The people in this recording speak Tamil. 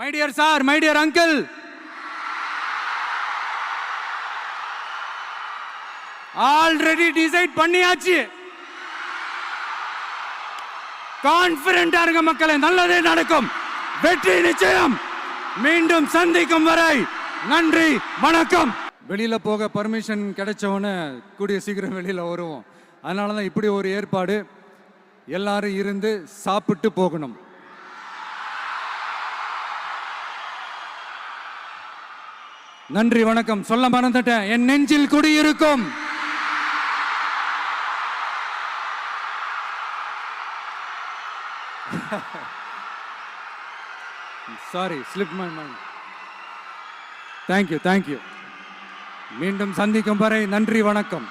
My dear sir my dear uncle already decide பண்ணியாச்சு. கான்பிடண்டா இருக்க மக்களை நல்லதே நடக்கும். வெற்றி நிச்சயம். மீண்டும் சந்திக்கும் வரை நன்றி வணக்கம். வெளியில போக பர்மிஷன் கிடைச்சவொன்னே கூடிய சீக்கிரம் வெளியில வருவோம். அதனால தான் இப்படி ஒரு ஏற்பாடு. எல்லாரும் இருந்து சாப்பிட்டு போகணும். நன்றி வணக்கம். சொல்ல மறந்துட்டேன். என் நெஞ்சில் குடியிருக்கும். Sorry slip my mind thank you thank you மீண்டும் சந்திக்கும் வரை நன்றி வணக்கம்.